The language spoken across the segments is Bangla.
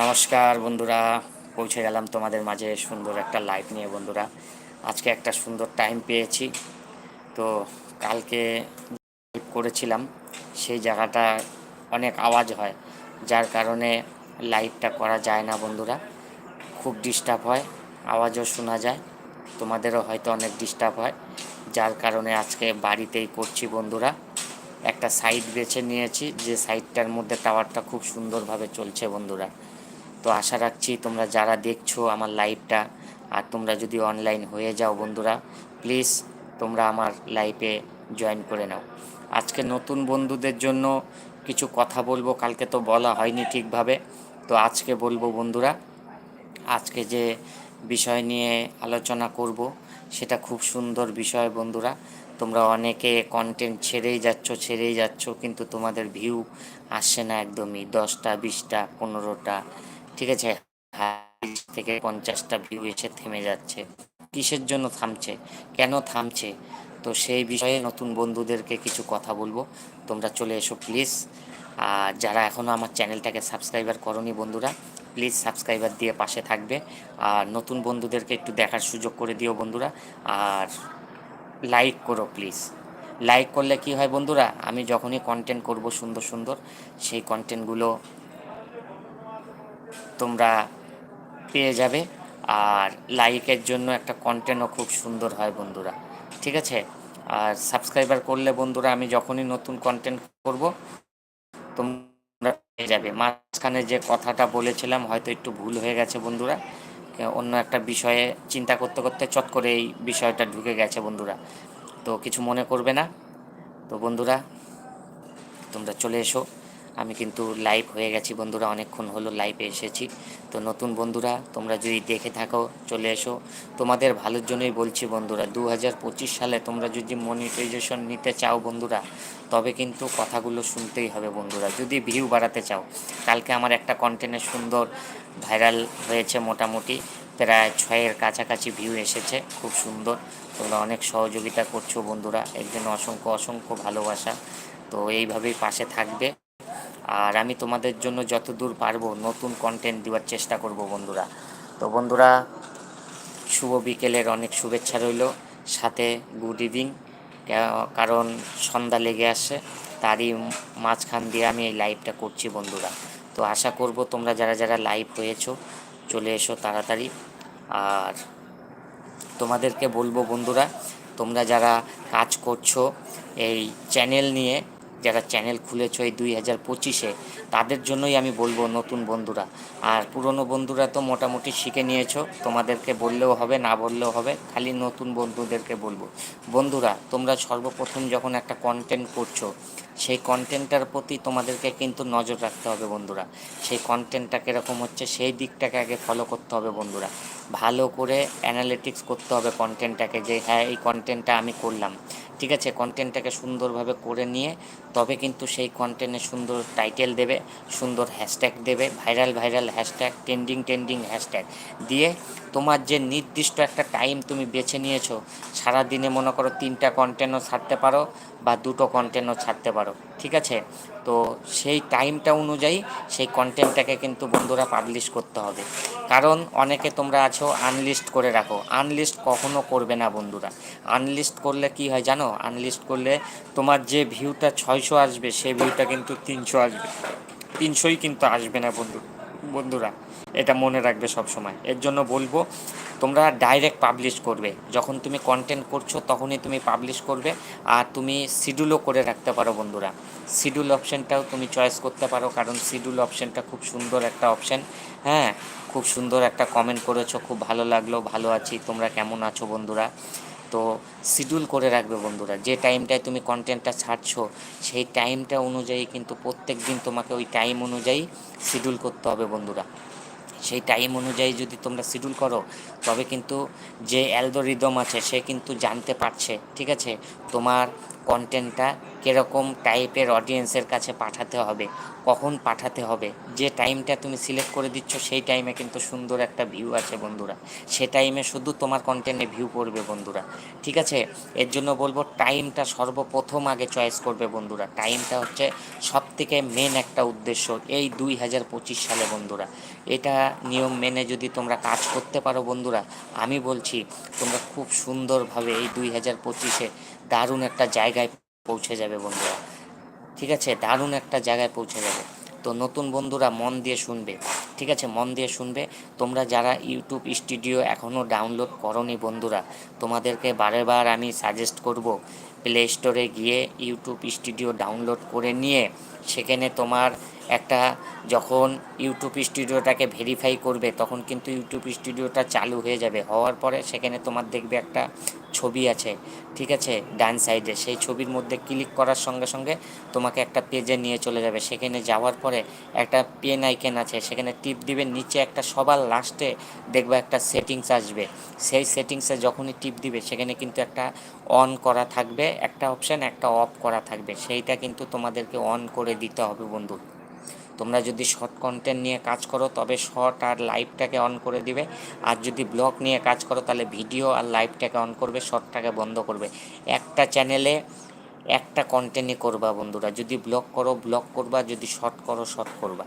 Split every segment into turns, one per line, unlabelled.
নমস্কার বন্ধুরা, পৌঁছে গেলাম তোমাদের মাঝে সুন্দর একটা লাইভ নিয়ে বন্ধুরা। আজকে একটা সুন্দর টাইম পেয়েছি। তো কালকে করেছিলাম, সেই জায়গাটা অনেক আওয়াজ হয়, যার কারণে লাইভটা করা যায় না বন্ধুরা। খুব ডিস্টার্ব হয়, আওয়াজও শোনা যায়, তোমাদেরও হয়তো অনেক ডিস্টার্ব হয়। যার কারণে আজকে বাড়িতেই করছি বন্ধুরা। একটা সাইড বেছে নিয়েছি, যে সাইডটার মধ্যে টাওয়ারটা খুব সুন্দরভাবে চলছে বন্ধুরা। তো আশা রাখছি তোমরা যারা দেখছ আমার লাইভটা আর তোমরা যদি অনলাইন হয়ে যাও বন্ধুরা প্লিজ তোমরা আমার লাইভে জয়েন করে নাও। আজকে নতুন বন্ধুদের জন্য কিছু কথা বলব, কালকে তো বলা হয়নি ঠিকভাবে। তো আজকে বলব বন্ধুরা, আজকে যে বিষয় নিয়ে আলোচনা করব সেটা খুব সুন্দর বিষয় বন্ধুরা। তোমরা অনেকে কন্টেন্ট ছেড়েই যাচ্ছ ছেড়েই যাচ্ছ, কিন্তু তোমাদের ভিউ আসছে না একদমই। দশটা, বিশটা, পনেরোটা ঠিক আছে? থেকে পঞ্চাশটা ভিউ এসে থেমে যাচ্ছে। কিসের জন্য থামছে? কেন থামছে? তো সেই বিষয়ে নতুন বন্ধুদেরকে কিছু কথা বলব। তোমরা চলে এসো প্লিজ আর যারা এখনও আমার চ্যানেলটাকে সাবস্ক্রাইবার করনি বন্ধুরা প্লিজ সাবস্ক্রাইবার দিয়ে পাশে থাকবে। আর নতুন বন্ধুদেরকে একটু দেখার সুযোগ করে দিও বন্ধুরা। আর লাইক করো প্লিজ লাইক করলে কি হয় বন্ধুরা, আমি যখনই কন্টেন্ট করব সুন্দর সুন্দর, সেই কন্টেন্টগুলো তোমরা পেয়ে যাবে। আর লাইকের জন্য একটা কন্টেন্টও খুব সুন্দর হয় বন্ধুরা। ঠিক আছে? আর সাবস্ক্রাইবার করলে বন্ধুরা আমি যখনই নতুন কন্টেন্ট করব, তোমরা পেয়ে যাবে। মাঝখানে যে কথাটা বলেছিলাম, হয়তো একটু ভুল হয়ে গেছে বন্ধুরা। অন্য একটা বিষয়ে চিন্তা করতে করতে চট করে এই বিষয়টা ঢুকে গেছে বন্ধুরা। তো কিছু মনে করবে না? তো বন্ধুরা, তোমরা চলে এসো। আমি কিন্তু লাইভ হয়ে গেছি বন্ধুরা, অনেকক্ষণ হলো লাইভে এসেছি। তো নতুন বন্ধুরা, তোমরা যদি দেখে থাকো, চলে এসো। তোমাদের ভালোর জন্যই বলছি বন্ধুরা দু হাজার পঁচিশ সালে তোমরা যদি মনিটাইজেশন নিতে চাও বন্ধুরা, তবে কিন্তু কথাগুলো শুনতেই হবে বন্ধুরা। যদি ভিউ বাড়াতে চাও, কালকে আমার একটা কন্টেন্টের সুন্দর ভাইরাল হয়েছে মোটামুটি, প্রায় ছয়ের কাছাকাছি ভিউ এসেছে, খুব সুন্দর। তোমরা অনেক সহযোগিতা করছ বন্ধুরা, এর জন্য অসংখ্য অসংখ্য ভালোবাসা। তো এইভাবেই পাশে থাকবে। আর আমি তোমাদের জন্য যত দূর পারব নতুন কন্টেন্ট দেওয়ার চেষ্টা করব বন্ধুরা। তো বন্ধুরা, শুভ বিকেলের অনেক শুভেচ্ছা রইল। সাথে গুড ইভিনিং কারণ সন্ধ্যা লেগে আসছে, তারই মাঝখান দিয়ে আমি এই লাইভটা করছি বন্ধুরা। তো আশা করব তোমরা যারা যারা লাইভ হয়েছো, চলে এসো তাড়াতাড়ি। আর তোমাদেরকে বলব বন্ধুরা, তোমরা যারা কাজ করছ এই চ্যানেল নিয়ে যারা চ্যানেল খুলেছো এই দুই হাজার পঁচিশে, তাদের জন্যই আমি বলব নতুন বন্ধুরা। আর পুরনো বন্ধুরা তো মোটামুটি শিখে নিয়েছো, তোমাদেরকে বললেও হবে, না বললেও হবে, খালি নতুন বন্ধুদেরকে বলব। বন্ধুরা, তোমরা সর্বপ্রথম যখন একটা কন্টেন্ট করছ, সেই কন্টেন্টটার প্রতি তোমাদেরকে কিন্তু নজর রাখতে হবে বন্ধুরা। সেই কন্টেন্টটা কীরকম হচ্ছে, সেই দিকটাকে আগে ফলো করতে হবে বন্ধুরা। ভালো করে অ্যানালিটিক্স করতে হবে কন্টেন্টটাকে যে হ্যাঁ এই কন্টেন্টটা আমি করলাম। ঠিক আছে কন্টেন্টটাকে সুন্দরভাবে করে নিয়ে তবে কিন্তু সেই কন্টেন্টে সুন্দর টাইটেল দেবে, সুন্দর হ্যাশট্যাগ দেবে viral viral hashtag trending trending hashtag দিয়ে তোমার যে নির্দিষ্ট একটা টাইম তুমি বেছে নিয়েছো সারা দিনে মনে করো তিনটা কন্টেন্টও ছাড়তে পারো বা দুটো কন্টেন্টও ছাড়তে পারো, ঠিক আছে? তো সেই টাইমটা অনুযায়ী সেই কন্টেন্টটাকে কিন্তু বন্ধুরা পাবলিশ করতে হবে। কারণ অনেকে তোমরা আছো আনলিস্ট করে রাখো। আনলিস্ট কখনো করবে না বন্ধুরা। আনলিস্ট করলে কি হয় জানো? আনলিস্ট করলে তোমার যে ভিউটা ছয়শো আসবে, সেই ভিউটা কিন্তু তিনশো আসবে। তিনশোই কিন্তু আসবে না বন্ধু, বন্ধুরা। এটা মনে রাখবে সব সময় এর জন্য বলব, তোমরা ডাইরেক্ট পাবলিশ করবে। যখন তুমি কন্টেন্ট করছ, তখনই তুমি পাবলিশ করবে আর তুমি শিডিউলও করে রাখতে পারো বন্ধুরা। শিডিউল অপশানটাও তুমি চয়েস করতে পারো, কারণ শিডিউল অপশানটা খুব সুন্দর একটা অপশান হ্যাঁ খুব সুন্দর একটা কমেন্ট করেছ, খুব ভালো লাগল, ভালো আছি, তোমরা কেমন আছো বন্ধুরা? তো শিডিউল করে রাখবে বন্ধুরা। যে টাইমটায় তুমি কন্টেন্টটা ছাড়ছো, সেই টাইমটা অনুযায়ী কিন্তু প্রত্যেক দিন তোমাকে ওই টাইম অনুযায়ী শিডিউল করতে হবে বন্ধুরা। সেই টাইম অনুযায়ী যদি তোমরা শিডিউল করো, তবে কিন্তু যে অ্যালদোরিদম আছে সে কিন্তু জানতে পারছে, ঠিক আছে? তোমার কন্টেন্টটা কীরকম টাইপের অডিয়েন্সের কাছে পাঠাতে হবে, কখন পাঠাতে হবে, যে টাইমটা তুমি সিলেক্ট করে দিচ্ছ সেই টাইমে কিন্তু সুন্দর একটা ভিউ আছে বন্ধুরা। সে টাইমে শুধু তোমার কন্টেন্টে ভিউ পড়বে বন্ধুরা, ঠিক আছে? এর জন্য বলব টাইমটা সর্বপ্রথম আগে চয়েস করবে বন্ধুরা। টাইমটা হচ্ছে সবথেকে মেন একটা উদ্দেশ্য এই দুই হাজার পঁচিশ সালে বন্ধুরা। এটা নিয়ম মেনে যদি তোমরা কাজ করতে পারো বন্ধুরা, আমি বলছি তোমরা খুব সুন্দরভাবে এই দুই হাজার পঁচিশে দারুণ একটা জায়গায় পৌঁছে যাবে বন্ধুরা। ঠিক আছে? দারুণ একটা জায়গায় পৌঁছে যাবে। তো নতুন বন্ধুরা মন দিয়ে শুনবে। ঠিক আছে? মন দিয়ে শুনবে। তোমরা যারা ইউটিউব স্টুডিও এখনও ডাউনলোড করনি বন্ধুরা, তোমাদেরকে বারে বার আমি সাজেস্ট করব প্লে স্টোরে গিয়ে ইউটিউব স্টুডিও ডাউনলোড করে নিয়ে, সেখানে তোমার একটা যখন ইউটিউব স্টুডিওটাকে ভেরিফাই করবে, তখন কিন্তু ইউটিউব স্টুডিওটা চালু হয়ে যাবে। হওয়ার পরে সেখানে তোমার দেখবে একটা ছবি আছে, ঠিক আছে? ডান সাইডে সেই ছবির মধ্যে ক্লিক করার সঙ্গে সঙ্গে তোমাকে একটা পেজে নিয়ে চলে যাবে। সেখানে যাওয়ার পরে একটা পেন আইকেন আছে, সেখানে টিপ দিবে, নিচে একটা সবার লাস্টে দেখবে একটা সেটিংস আসবে। সেই সেটিংসে যখনই টিপ দিবে, সেখানে কিন্তু একটা অন করা থাকবে, একটা অপশান একটা অফ করা থাকবে। সেইটা কিন্তু তোমাদেরকে অন করে দিতে হবে বন্ধু। তোমরা যদি শর্ট কন্টেন্ট নিয়ে কাজ করো, তবে শর্ট আর লাইভটাকে অন করে দিবে। আর যদি ব্লগ নিয়ে কাজ করো, তাহলে ভিডিও আর লাইভটাকে অন করবে শর্টটাকে বন্ধ করবে। একটা চ্যানেলে একটা কন্টেন্টই করবা বন্ধুরা। যদি ব্লগ করো ব্লগ করবা, যদি শর্ট করো শর্ট করবা।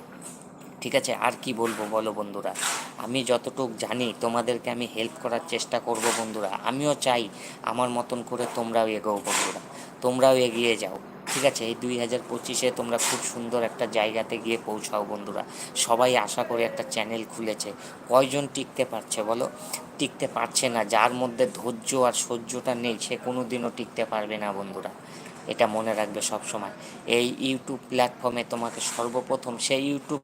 ঠিক আছে? আর কি বলব বলো বন্ধুরা? আমি যতটুক জানি, তোমাদেরকে আমি হেল্প করার চেষ্টা করব বন্ধুরা। আমিও চাই আমার মতন করে তোমরাও এগোও বন্ধুরা। তোমরাও এগিয়ে যাও। ঠিক আছে, এই দুই হাজার পঁচিশে তোমরা খুব সুন্দর একটা জায়গাতে গিয়ে পৌঁছাও বন্ধুরা। সবাই আশা করে একটা চ্যানেল খুলেছে। কয়জন টিকতে পারছে বলো? টিকতে পারছে না, যার মধ্যে ধৈর্য আর সহ্যটা নেই, সে কোনো দিনও টিকতে পারবে না বন্ধুরা। এটা মনে রাখবে সবসময়। এই ইউটিউব প্ল্যাটফর্মে তোমাকে সর্বপ্রথম, সেই ইউটিউব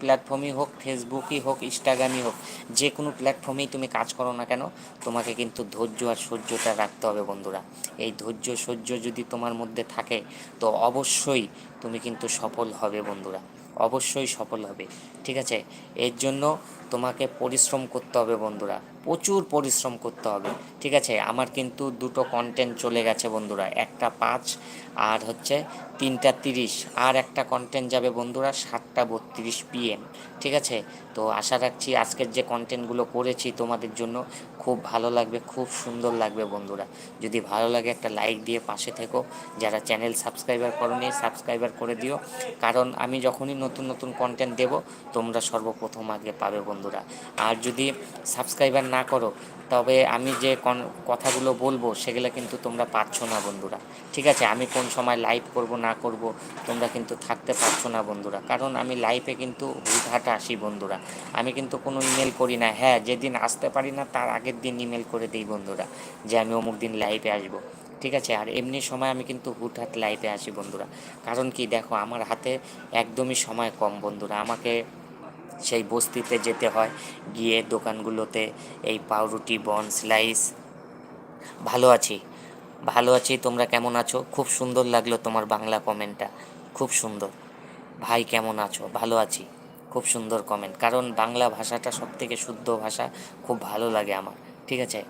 প্ল্যাটফর্মই হোক, ফেসবুকই হোক, ইনস্টাগ্রামই হোক, যে কোনো প্ল্যাটফর্মেই তুমি কাজ করো না কেন, তোমাকে কিন্তু ধৈর্য আর সহ্যটা রাখতে হবে বন্ধুরা। এই ধৈর্য, সহ্য যদি তোমার মধ্যে থাকে, তো অবশ্যই তুমি কিন্তু সফল হবে বন্ধুরা। অবশ্যই সফল হবে। ঠিক আছে? এর জন্য তোমাকে পরিশ্রম করতে হবে বন্ধুরা। প্রচুর পরিশ্রম করতে হবে। ঠিক আছে? আমার কিন্তু দুটো কন্টেন্ট চলে গেছে বন্ধুরা। একটা পাঁচ, আর হচ্ছে তিনটা তিরিশ। আর একটা কন্টেন্ট যাবে বন্ধুরা সাতটা বত্রিশ পিএম ঠিক আছে? তো আশা রাখছি আজকের যে কন্টেন্টগুলো করেছি তোমাদের জন্য খুব ভালো লাগবে, খুব সুন্দর লাগবে বন্ধুরা। যদি ভালো লাগে একটা লাইক দিয়ে পাশে থেকো। যারা চ্যানেল সাবস্ক্রাইবার করনি সাবস্ক্রাইবার করে দিও। কারণ আমি যখনই নতুন নতুন কন্টেন্ট দেব, তোমরা সর্বপ্রথম আগে পাবে বন্ধুরা। আর যদি সাবস্ক্রাইবার না করো, তবে আমি যে কথাগুলো বলব, সেগুলো কিন্তু তোমরা পাচ্ছ না বন্ধুরা। ঠিক আছে? আমি কোন সময় লাইভ করব, না করব, তোমরা কিন্তু থাকতে পারছ না বন্ধুরা। কারণ আমি লাইভে কিন্তু হুটহাটা আসি বন্ধুরা। আমি কিন্তু কোনো ইমেল করি না। হ্যাঁ যেদিন আসতে পারি না, তার আগের দিন ইমেল করে দিই বন্ধুরা, যে আমি অমুক দিন লাইভে আসব। ঠিক আছে? আর এমনি সময় আমি কিন্তু হুটহাট লাইভে আসি বন্ধুরা। কারণ কি দেখো, আমার হাতে একদমই সময় কম বন্ধুরা। আমাকে সেই বস্তিতে যেতে হয়, গিয়ে দোকানগুলোতে এই পাউরুটি, বন স্লাইস ভালো আছি। ভালো আছি, তোমরা কেমন আছো? খুব সুন্দর লাগল তোমার বাংলা কমেন্টটা খুব সুন্দর। ভাই কেমন আছো? ভালো আছি। খুব সুন্দর কমেন্ট কারণ বাংলা ভাষাটা সব থেকে শুদ্ধ ভাষা, খুব ভালো লাগে আমার, ঠিক আছে?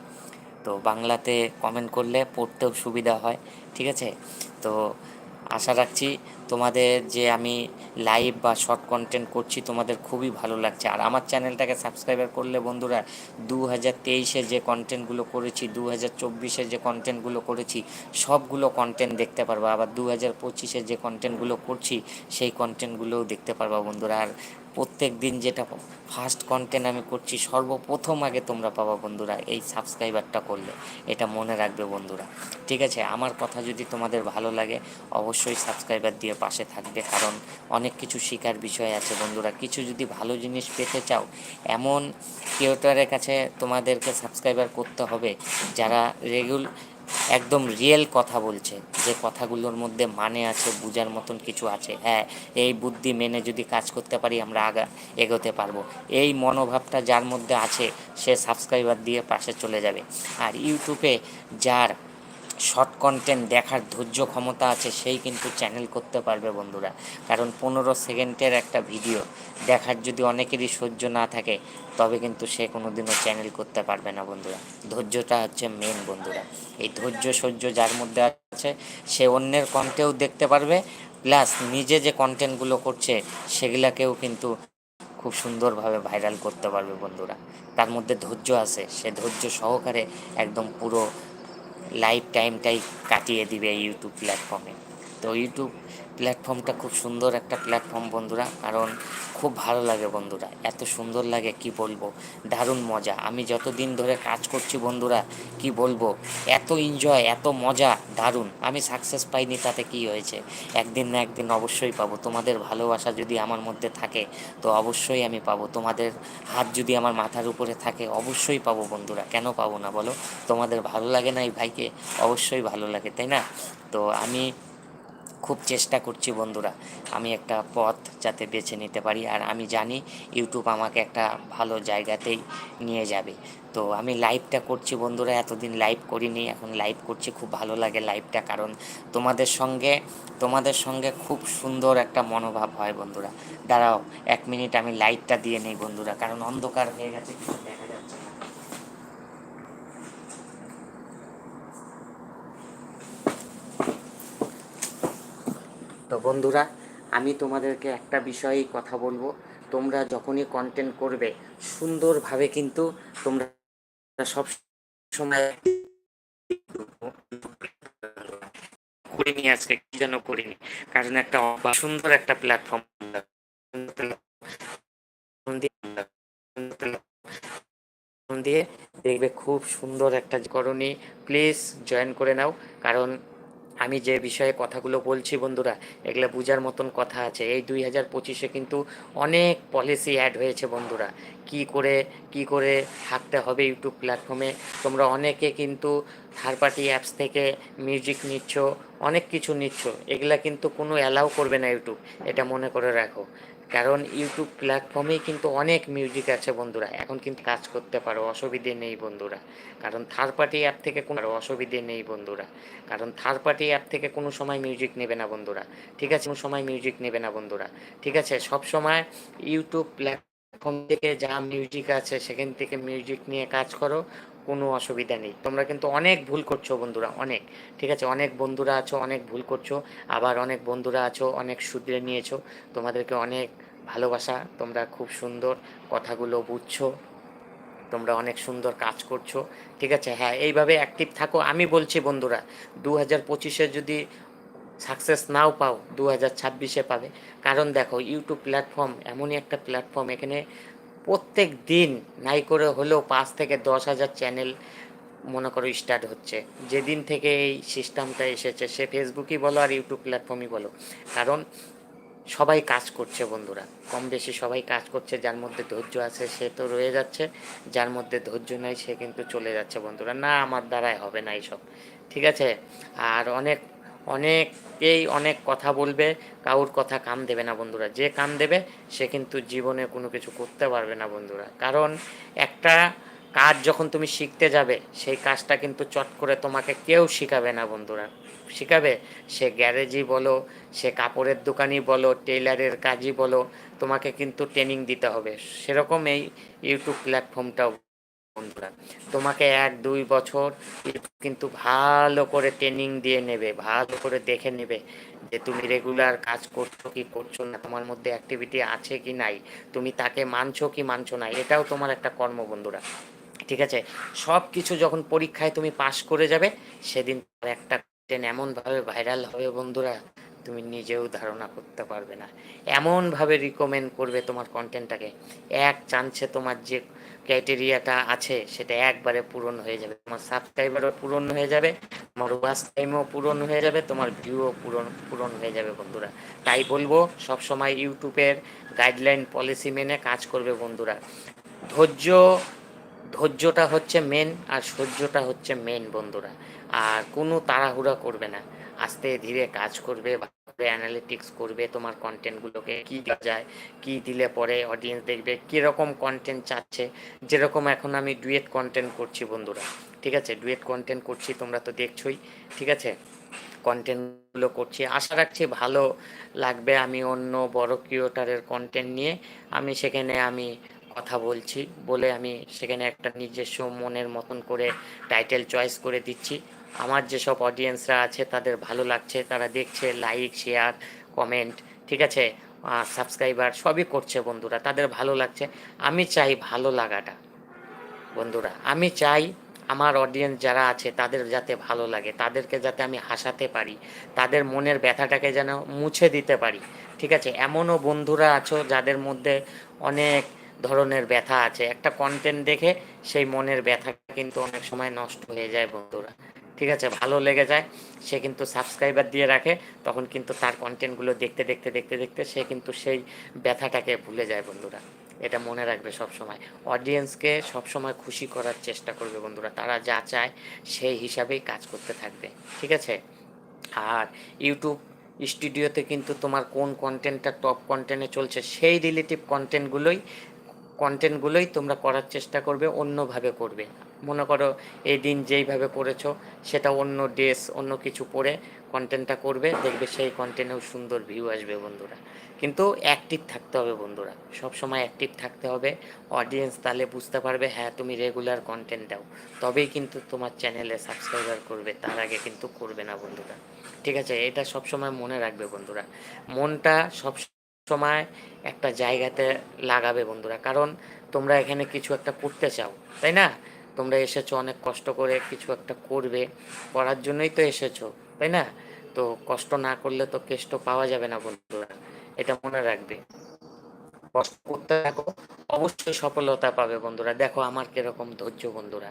তো বাংলাতে কমেন্ট করলে পড়তেও সুবিধা হয়, ঠিক আছে? তো আশা রাখছি তোমাদের যে আমি লাইভ বা শর্ট কন্টেন্ট করছি, তোমাদের খুবই ভালো লাগছে। আর আমার চ্যানেলটাকে সাবস্ক্রাইবার করলে বন্ধুরা দু হাজার তেইশে যে কন্টেন্টগুলো করেছি দু হাজার চব্বিশে যে কন্টেন্টগুলো করেছি, সবগুলো কন্টেন্ট দেখতে পারবা। আবার দু হাজার পঁচিশে যে কন্টেন্টগুলো করছি, সেই কন্টেন্টগুলোও দেখতে পারবা বন্ধুরা। আর প্রত্যেক দিন যেটা ফার্স্ট কন্টেন্ট আমি করছি, সর্বপ্রথম আগে তোমরা পাবা বন্ধুরা এই সাবস্ক্রাইবারটা করলে। এটা মনে রাখবে বন্ধুরা। ঠিক আছে? আমার কথা যদি তোমাদের ভালো লাগে, অবশ্যই সাবস্ক্রাইবার দিয়ে পাশে থাকবে, কারণ অনেক কিছু শেখার বিষয় আছে বন্ধুরা। কিছু যদি ভালো জিনিস পেতে চাও, এমন ক্রিয়েটরের কাছে তোমাদেরকে সাবস্ক্রাইবার করতে হবে, যারা রেগুল একদম রিয়েল কথা বলছে। যে কথাগুলোর মধ্যে মানে আছে, বোঝার মতন কিছু আছে। হ্যাঁ এই বুদ্ধি মেনে যদি কাজ করতে পারি, আমরা আগা এগোতে পারব। এই মনোভাবটা যার মধ্যে আছে, সে সাবস্ক্রাইবার দিয়ে পাশে চলে যাবে। আর ইউটিউবে যার শর্ট কন্টেন্ট দেখার ধৈর্য ক্ষমতা আছে, সেই কিন্তু চ্যানেল করতে পারবে বন্ধুরা। কারণ পনেরো সেকেন্ডের একটা ভিডিও দেখার যদি অনেকেরই সহ্য না থাকে, তবে কিন্তু সে কোনো দিনও চ্যানেল করতে পারবে না বন্ধুরা। ধৈর্যটা হচ্ছে মেন বন্ধুরা। এই ধৈর্য সহ্য যার মধ্যে আছে, সে অন্যের কন্টেও দেখতে পারবে প্লাস নিজে যে কন্টেন্টগুলো করছে, সেগুলাকেও কিন্তু খুব সুন্দরভাবে ভাইরাল করতে পারবে বন্ধুরা। তার মধ্যে ধৈর্য আছে, সে ধৈর্য সহকারে একদম পুরো লাইফ টাইমটাই কাটিয়ে দিবে ইউটিউব প্ল্যাটফর্মে তো ইউটিউব প্ল্যাটফর্মটা খুব সুন্দর একটা প্ল্যাটফর্ম বন্ধুরা, কারণ খুব ভালো লাগে বন্ধুরা। এত সুন্দর লাগে, কি বলব? দারুণ মজা। আমি যতদিন ধরে কাজ করছি বন্ধুরা, কি বলব? এত এনজয় এত মজা, দারুণ। আমি সাকসেস পাইনি, তাতে কি হয়েছে? একদিন না একদিন অবশ্যই পাবো। তোমাদের ভালোবাসা যদি আমার মধ্যে থাকে, তো অবশ্যই আমি পাবো। তোমাদের হাত যদি আমার মাথার উপরে থাকে, অবশ্যই পাবো বন্ধুরা। কেন পাবো না বলো? তোমাদের ভালো লাগে না এই ভাইকে? অবশ্যই ভালো লাগে, তাই না? তো আমি খুব চেষ্টা করছি বন্ধুরা। আমি একটা পথ যাতে বেছে নিতে পারি আর আমি জানি ইউটিউব আমাকে একটা ভালো জায়গাতেই নিয়ে যাবে। তো আমি লাইভটা করছি বন্ধুরা, এতদিন লাইভ করিনি, এখন লাইভ করছি, খুব ভালো লাগে লাইভটা কারণ তোমাদের সঙ্গে তোমাদের সঙ্গে খুব সুন্দর একটা মনোভাব হয় বন্ধুরা। দাঁড়াও, এক মিনিট আমি লাইটটা দিয়ে নেই বন্ধুরা, কারণ অন্ধকার হয়ে গেছে, কিছু দেখা তো বন্ধুরা, আমি তোমাদেরকে একটা বিষয়েই কথা বলব। তোমরা যখনই কন্টেন্ট করবে, সুন্দরভাবে কিন্তু তোমরা সব সময় করিনি আজকে কি যেন করিনি কারণ একটা সুন্দর একটা প্ল্যাটফর্ম দিয়ে দেখবে খুব সুন্দর একটা করণী। প্লিজ জয়েন করে নাও। কারণ আমি যে বিষয়ে কথাগুলো বলছি বন্ধুরা, এগুলো বোঝার মতন কথা আছে। এই দুই হাজার পঁচিশে কিন্তু অনেক পলিসি অ্যাড হয়েছে বন্ধুরা। কি করে কি করে থাকতে হবে ইউটিউব প্ল্যাটফর্মে তোমরা অনেকে কিন্তু থার্ড পার্টি অ্যাপস থেকে মিউজিক নিচ্ছ, অনেক কিছু নিচ্ছ। এগুলা কিন্তু কোনো অ্যালাউ করবে না ইউটিউব এটা মনে করে রাখো। কারণ ইউটিউব প্ল্যাটফর্মেই কিন্তু অনেক মিউজিক আছে বন্ধুরা। এখন কিন্তু কাজ করতে পারো, অসুবিধে নেই বন্ধুরা। কারণ থার্ড পার্টি অ্যাপ থেকে কোনো, অসুবিধে নেই বন্ধুরা। কারণ থার্ড পার্টি অ্যাপ থেকে কোনো সময় মিউজিক নেবে না বন্ধুরা। ঠিক আছে? কোনো সময় মিউজিক নেবে না বন্ধুরা। ঠিক আছে? সব সময় ইউটিউব প্ল্যাটফর্ম থেকে যা মিউজিক আছে, সেখান থেকে মিউজিক নিয়ে কাজ করো। কোনো অসুবিধা নেই। তোমরা কিন্তু অনেক ভুল করছ বন্ধুরা, অনেক। ঠিক আছে? অনেক বন্ধুরা আছো, অনেক ভুল করছ। আবার অনেক বন্ধুরা আছো, অনেক শুধরে নিয়েছো। তোমাদেরকে অনেক ভালোবাসা। তোমরা খুব সুন্দর কথাগুলো বুঝছ। তোমরা অনেক সুন্দর কাজ করছ। ঠিক আছে? হ্যাঁ এইভাবে অ্যাক্টিভ থাকো। আমি বলছি বন্ধুরা দু হাজার পঁচিশে যদি সাকসেস নাও পাও দু হাজার ছাব্বিশে পাবে। কারণ দেখো ইউটিউব প্ল্যাটফর্ম এমনই একটা প্ল্যাটফর্ম এখানে প্রত্যেক দিন নাই করে হলেও পাঁচ থেকে দশ হাজার চ্যানেল মনে করো স্টার্ট হচ্ছে। যেদিন থেকে এই সিস্টেমটা এসেছে, সে ফেসবুকই বলো আর ইউটিউব প্ল্যাটফর্মই বলো। কারণ সবাই কাজ করছে বন্ধুরা। কম বেশি সবাই কাজ করছে, যার মধ্যে ধৈর্য আছে সে তো রয়ে যাচ্ছে, যার মধ্যে ধৈর্য নাই সে কিন্তু চলে যাচ্ছে বন্ধুরা। না, আমার দ্বারাই হবে না এইসব। ঠিক আছে? আর অনেক অনেকেই অনেক কথা বলবে কাউর কথা কান দেবে না বন্ধুরা। যে কান দেবে, সে কিন্তু জীবনে কোনো কিছু করতে পারবে না বন্ধুরা। কারণ একটা কাজ যখন তুমি শিখতে যাবে, সেই কাজটা কিন্তু চট করে তোমাকে কেউ শিখাবে না বন্ধুরা। শিখাবে? সে গ্যারেজই বলো, সে কাপড়ের দোকানই বলো, টেইলারের কাজই বলো, তোমাকে কিন্তু ট্রেনিং দিতে হবে। সেরকম এই ইউটিউব প্ল্যাটফর্মটাও বন্ধুরা তোমাকে এক, দুই বছর কিন্তু ভালো করে ট্রেনিং দিয়ে নেবে, ভালো করে দেখে নেবে যে তুমি রেগুলার কাজ করছ কি করছ না, তোমার মধ্যে অ্যাক্টিভিটি আছে কি নাই, তুমি তাকে মানছো কি মানছো না, এটাও তোমার একটা কর্ম বন্ধুরা। ঠিক আছে? সব কিছু যখন পরীক্ষায় তুমি পাশ করে যাবে, সেদিন একটা কন্টেন্ট এমনভাবে ভাইরাল হবে বন্ধুরা, তুমি নিজেও ধারণা করতে পারবে না। এমনভাবে রিকমেন্ড করবে তোমার কন্টেন্টটাকে এক চান্সে তোমার যে ক্রাইটেরিয়াটা আছে, সেটা একবারে পূরণ হয়ে যাবে। তোমার সাবস্ক্রাইবারও পূরণ হয়ে যাবে, তোমার ওয়াচ টাইমও পূরণ হয়ে যাবে, তোমার ভিউও পূরণ পূরণ হয়ে যাবে বন্ধুরা। তাই বলব, সবসময় ইউটিউবের গাইডলাইন পলিসি মেনে কাজ করবে বন্ধুরা। ধৈর্য, ধৈর্যটা হচ্ছে মেন আর সহ্যটা হচ্ছে মেন বন্ধুরা। আর কোনো তাড়াহুড়া করবে না। আস্তে ধীরে কাজ করবে অ্যানালিটিক্স করবে, তোমার কন্টেন্টগুলোকে কি যায়, কি দিলে পরে অডিয়েন্স দেখবে, কীরকম কন্টেন্ট চাচ্ছে, যেরকম এখন আমি ডুয়েট কন্টেন্ট করছি বন্ধুরা, ঠিক আছে? ডুয়েট কন্টেন্ট করছি, তোমরা তো দেখছোই, ঠিক আছে? কন্টেন্টগুলো করছি, আশা রাখছি ভালো লাগবে আমি অন্য বড় ক্রিয়েটারের কন্টেন্ট নিয়ে, আমি সেখানে আমি কথা বলছি, বলে আমি সেখানে একটা নিজস্ব মনের মতন করে টাইটেল চয়েস করে দিচ্ছি। আমার যেসব অডিয়েন্সরা আছে, তাদের ভালো লাগছে, তারা দেখছে লাইক শেয়ার কমেন্ট ঠিক আছে? সাবস্ক্রাইবার সবই করছে বন্ধুরা, তাদের ভালো লাগছে। আমি চাই ভালো লাগাটা, বন্ধুরা। আমি চাই আমার অডিয়েন্স যারা আছে, তাদের যাতে ভালো লাগে, তাদেরকে যাতে আমি হাসাতে পারি, তাদের মনের ব্যথাটাকে যেন মুছে দিতে পারি, ঠিক আছে? এমনও বন্ধুরা আছো যাদের মধ্যে অনেক ধরনের ব্যথা আছে। একটা কন্টেন্ট দেখে সেই মনের ব্যথা কিন্তু অনেক সময় নষ্ট হয়ে যায় বন্ধুরা। ঠিক আছে, ভালো লেগে যায়, সে কিন্তু সাবস্ক্রাইবার দিয়ে রাখে, তখন কিন্তু তার কন্টেন্টগুলো দেখতে দেখতে দেখতে দেখতে সে কিন্তু সেই ব্যথাটাকে ভুলে যায় বন্ধুরা। এটা মনে রাখবে সব সময় অডিয়েন্সকে সবসময় খুশি করার চেষ্টা করবে বন্ধুরা। তারা যা চায় সেই হিসাবেই কাজ করতে থাকবে, ঠিক আছে? আর ইউটিউব স্টুডিওতে কিন্তু তোমার কোন কন্টেন্টটা টপ কন্টেন্টে চলছে, সেই রিলেটিভ কন্টেন্টগুলোই কন্টেন্টগুলোই তোমরা করার চেষ্টা করবে, অন্যভাবে করবে মনে করো এই দিন যেইভাবে করেছ, সেটা অন্য ড্রেস, অন্য কিছু পরে কন্টেন্টটা করবে, দেখবে সেই কন্টেন্টেও সুন্দর ভিউ আসবে বন্ধুরা। কিন্তু অ্যাক্টিভ থাকতে হবে বন্ধুরা। সব সময় অ্যাক্টিভ থাকতে হবে। অডিয়েন্স তাহলে বুঝতে পারবে হ্যাঁ তুমি রেগুলার কন্টেন্ট দাও। তবেই কিন্তু তোমার চ্যানেলে সাবস্ক্রাইবার করবে, তার আগে কিন্তু করবে না বন্ধুরা। ঠিক আছে? এটা সব সময় মনে রাখবে বন্ধুরা। মনটা সব সময় একটা জায়গাতে লাগাবে বন্ধুরা। কারণ তোমরা এখানে কিছু একটা করতে চাও, তাই না? তোমরা এসেছ, অনেক কষ্ট করে কিছু একটা করবে, করার জন্যই তো এসেছ, তাই না? তো কষ্ট না করলে তো কেষ্ট পাওয়া যাবে না বন্ধুরা, এটা মনে রাখবে। কষ্ট করতে থাকো, অবশ্যই সফলতা পাবে বন্ধুরা। দেখো আমার কীরকম ধৈর্য বন্ধুরা।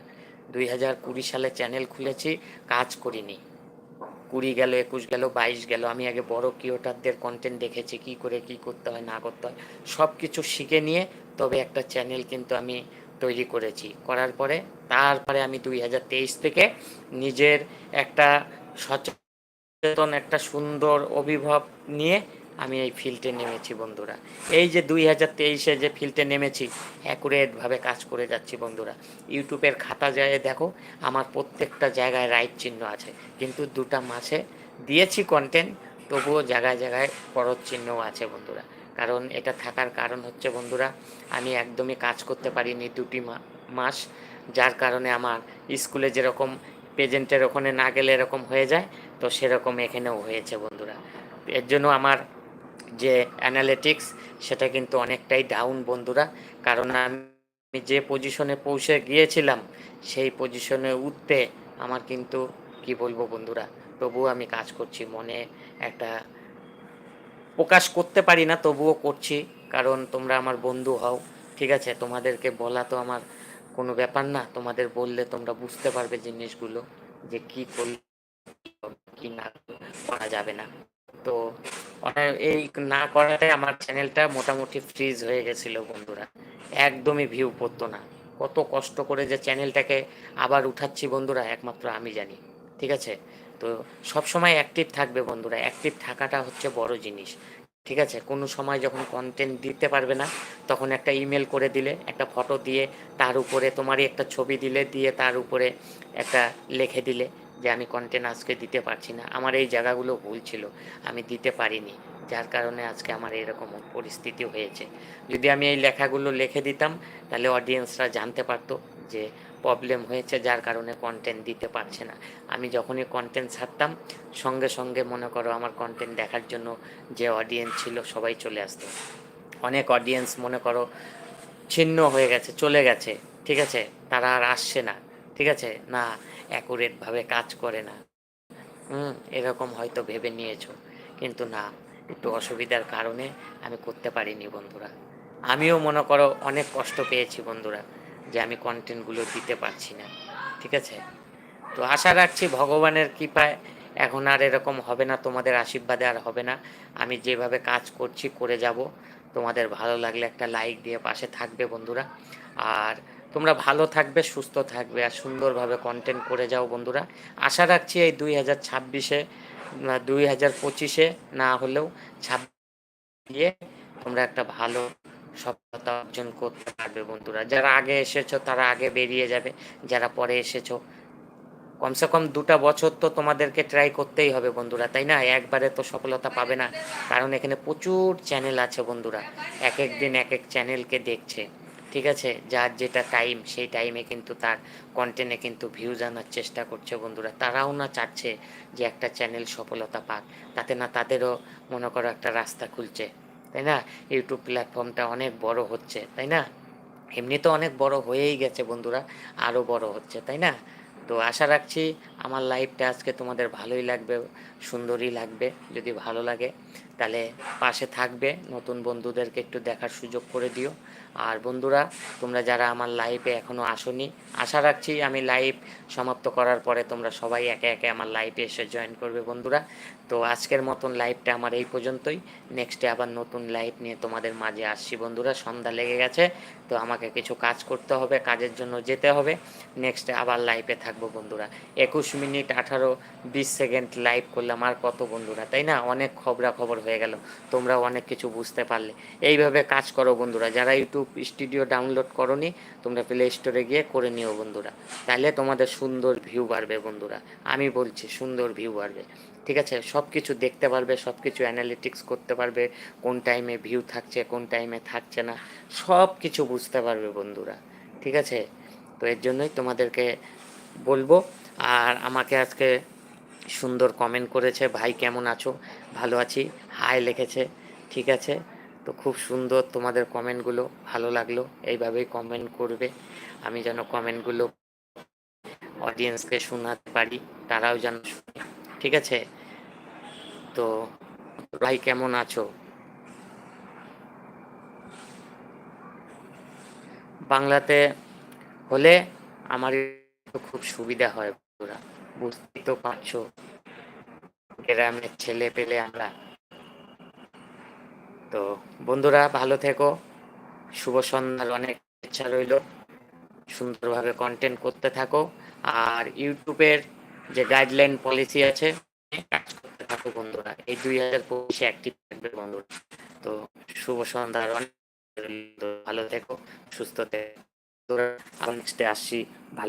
দুই হাজার কুড়ি সালে চ্যানেল খুলেছি, কাজ করিনি। কুড়ি গেল, একুশ গেল, বাইশ গেল, আমি আগে বড় কিওটারদের কন্টেন্ট দেখেছি, কি করে কি করতে হয়, না করতে হয় সব কিছু শিখে নিয়ে তবে একটা চ্যানেল কিন্তু আমি তৈরি করেছি। করার পরে, তারপরে আমি দুই হাজার তেইশ থেকে নিজের একটা সচেতন, একটা সুন্দর অভিভব নিয়ে আমি এই ফিল্ডে নেমেছি বন্ধুরা। এই যে দুই হাজার তেইশে যে ফিল্ডে নেমেছি, অ্যাকুরেটভাবে কাজ করে যাচ্ছি বন্ধুরা। ইউটিউবের খাতা যায়, দেখো, আমার প্রত্যেকটা জায়গায় রাইট চিহ্ন আছে। কিন্তু দুটা মাসে দিয়েছি কন্টেন্ট তবুও জায়গায় জায়গায় পরত চিহ্নও আছে বন্ধুরা। কারণ এটা থাকার কারণ হচ্ছে, বন্ধুরা, আমি একদমই কাজ করতে পারিনি দুটি মাস, যার কারণে আমার স্কুলে যেরকম প্রেজেন্টের ওখানে না গেলে এরকম হয়ে যায়, তো সেরকম এখানেও হয়েছে, বন্ধুরা। এর জন্য আমার যে অ্যানালিটিক্স সেটা কিন্তু অনেকটাই ডাউন বন্ধুরা, কারণ আমি যে পজিশনে পৌঁছে গিয়েছিলাম, সেই পজিশনে উঠতে আমার কিন্তু, কি বলব, বন্ধুরা, তবুও আমি কাজ করছি, মনে একটা প্রকাশ করতে পারি না, তবুও করছি, কারণ তোমরা আমার বন্ধু হও, ঠিক আছে? তোমাদেরকে বলা তো আমার কোনো ব্যাপার না, তোমাদের বললে তোমরা বুঝতে পারবে জিনিসগুলো, যে কি করলে কি না করা যাবে না। তো এই না করাতে আমার চ্যানেলটা মোটামুটি ফ্রিজ হয়ে গেছিল বন্ধুরা, একদমই ভিউ পড়তো না। কত কষ্ট করে যে চ্যানেলটাকে আবার উঠাচ্ছি বন্ধুরা, একমাত্র আমি জানি, ঠিক আছে? তো সব সময় অ্যাক্টিভ থাকবে বন্ধুরা অ্যাক্টিভ থাকাটা হচ্ছে বড় জিনিস, ঠিক আছে? কোনো সময় যখন কন্টেন্ট দিতে পারবে না, তখন একটা ইমেল করে দিলে, একটা ফটো দিয়ে তার উপরে তোমারই একটা ছবি দিলে, দিয়ে তার উপরে একটা লিখে দিলে যে আমি কন্টেন্ট আজকে দিতে পারছি না। আমার এই জায়গাগুলো ভুল ছিল, আমি দিতে পারিনি, যার কারণে আজকে আমার এরকম পরিস্থিতি হয়েছে। যদি আমি এই লেখাগুলো লিখে দিতাম, তাহলে অডিয়েন্সরা জানতে পারতো যে প্রবলেম হয়েছে, যার কারণে কন্টেন্ট দিতে পারছে না। আমি যখনই কন্টেন্ট ছাড়তাম, সঙ্গে সঙ্গে মনে করো আমার কন্টেন্ট দেখার জন্য যে অডিয়েন্স ছিল, সবাই চলে আসতো। অনেক অডিয়েন্স মনে করো ছিন্ন হয়ে গেছে, চলে গেছে, ঠিক আছে? তারা আর আসছে না, ঠিক আছে? না অ্যাকুরেটভাবে কাজ করে না। হুম, এরকম হয়তো ভেবে নিয়েছো, কিন্তু না, একটু অসুবিধার কারণে আমি করতে পারিনি বন্ধুরা। আমিও মনে করো অনেক কষ্ট পেয়েছি বন্ধুরা। যে আমি কন্টেন্টগুলো দিতে পারছি না। ঠিক আছে? তো আশা রাখছি ভগবানের কৃপায় এখন আর এরকম হবে না, তোমাদের আশীর্বাদে আর হবে না। আমি যেভাবে কাজ করছি, করে যাব। তোমাদের ভালো লাগলে একটা লাইক দিয়ে পাশে থাকবে বন্ধুরা। আর তোমরা ভালো থাকবে, সুস্থ থাকবে আর সুন্দরভাবে কন্টেন্ট করে যাও বন্ধুরা। আশা রাখছি এই দুই হাজার ছাব্বিশে দুই হাজার পঁচিশে না হলেও ছাব্বিশ দিয়ে তোমরা একটা ভালো সফলতা অর্জন করতে পারবে বন্ধুরা। যারা আগে এসেছ, তারা আগে বেরিয়ে যাবে। যারা পরে এসেছ, কমসে কম দুটা বছর তো তোমাদেরকে ট্রাই করতেই হবে বন্ধুরা, তাই না? একবারে তো সফলতা পাবে না। কারণ এখানে প্রচুর চ্যানেল আছে বন্ধুরা। এক এক দিন এক এক চ্যানেলকে দেখছে, ঠিক আছে? যার যেটা টাইম সেই টাইমে কিন্তু তার কন্টেন্টে কিন্তু ভিউজ আনার চেষ্টা করছে বন্ধুরা। তারাও না চাচ্ছে যে একটা চ্যানেল সফলতা পাক, তাতে না তাদেরও মনে করো একটা রাস্তা খুলছে। তাই না? ইউটিউব প্ল্যাটফর্মটা অনেক বড় হচ্ছে, তাই না? এমনি তো অনেক বড় হয়েই গেছে বন্ধুরা আরও বড় হচ্ছে, তাই না? তো আশা রাখছি আমার লাইফটা আজকে তোমাদের ভালোই লাগবে, সুন্দরই লাগবে। যদি ভালো লাগে, তাহলে পাশে থাকবে, নতুন বন্ধুদেরকে একটু দেখার সুযোগ করে দিও। আর বন্ধুরা, তোমরা যারা আমার লাইভে এখনও আসোনি, আশা রাখছি আমি লাইভ সমাপ্ত করার পরে তোমরা সবাই একে একে আমার লাইভে এসে জয়েন করবে বন্ধুরা। তো আজকের মতন লাইভটা আমার এই পর্যন্তই। নেক্সটে আবার নতুন লাইভ নিয়ে তোমাদের মাঝে আসছি বন্ধুরা। সন্ধ্যা লেগে গেছে, তো আমাকে কিছু কাজ করতে হবে, কাজের জন্য যেতে হবে। নেক্সটে আবার লাইভে থাকব বন্ধুরা। একুশ মিনিট আঠারো বিশ সেকেন্ড লাইভ করলাম, আর কত বন্ধুরা, তাই না? অনেক খবরা খবর হয়ে গেল তোমরা অনেক কিছু বুঝতে পারলে। এইভাবে কাজ করো বন্ধুরা, যারা ইউটিউব স্টুডিও ডাউনলোড করনি, তোমরা প্লে স্টোরে গিয়ে করে নিও বন্ধুরা। তাহলে তোমাদের সুন্দর ভিউ বাড়বে বন্ধুরা, আমি বলছি সুন্দর ভিউ বাড়বে। ঠিক আছে? সব কিছু দেখতে পারবে সব কিছু অ্যানালিটিক্স করতে পারবে, কোন টাইমে ভিউ থাকছে, কোন টাইমে থাকছে না সব কিছু বুঝতে পারবে বন্ধুরা। ঠিক আছে? তো এর জন্যই তোমাদেরকে বলব আর আমাকে আজকে সুন্দর কমেন্ট করেছে, ভাই, কেমন আছো? ভালো আছি। হাই লিখেছে, ঠিক আছে। তো খুব সুন্দর তোমাদের কমেন্টগুলো ভালো লাগল। এইভাবেই কমেন্ট করবে। আমি যেন কমেন্টগুলো অডিয়েন্সকে শোনাতে পারি, তারাও যেন শুনে। ঠিক আছে? তো, ভাই, কেমন আছো? বাংলাতে হলে আমার খুব সুবিধা হয়। পুরা বুঝতেই তো পারছ, গ্রামের ছেলে পেলে আমরা। তো বন্ধুরা, ভালো থেকো, শুভ সন্ধ্যার অনেক ইচ্ছা রইল। সুন্দরভাবে কন্টেন্ট করতে থাকো, আর ইউটিউবের যে গাইডলাইন পলিসি আছে কাজ করতে থাকো বন্ধুরা। এই দুই হাজার পঁচিশে অ্যাক্টিভ থাকবে বন্ধুরা। তো শুভ সন্ধ্যার অনেক ভালো থেকো, সুস্থ থেকো। আসছি। ভালো